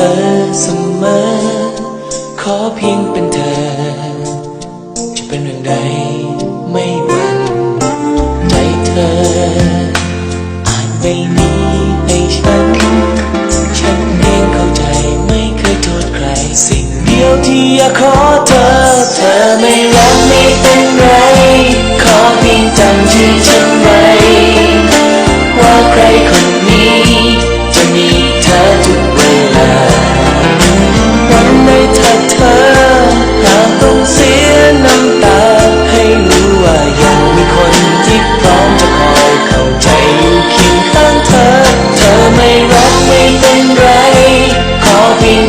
เธอเสมอ ขอเพียงเป็นเธอ จะเป็นอย่างใดไม่หวั่นใจเธออ่านใบนี้ให้ฉัน ฉันเองเข้าใจไม่เคยโทษใคร สิ่งเดียวที่อยากขอเธอ เธอไม่รักไม่เป็นไร ขอเพียงจำชื่อฉัน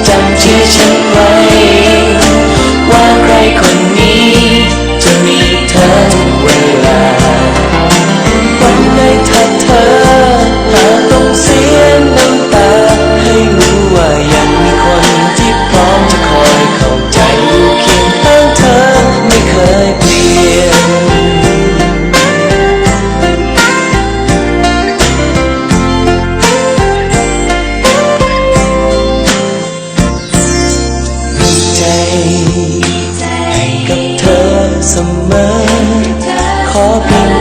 เธอเ可变。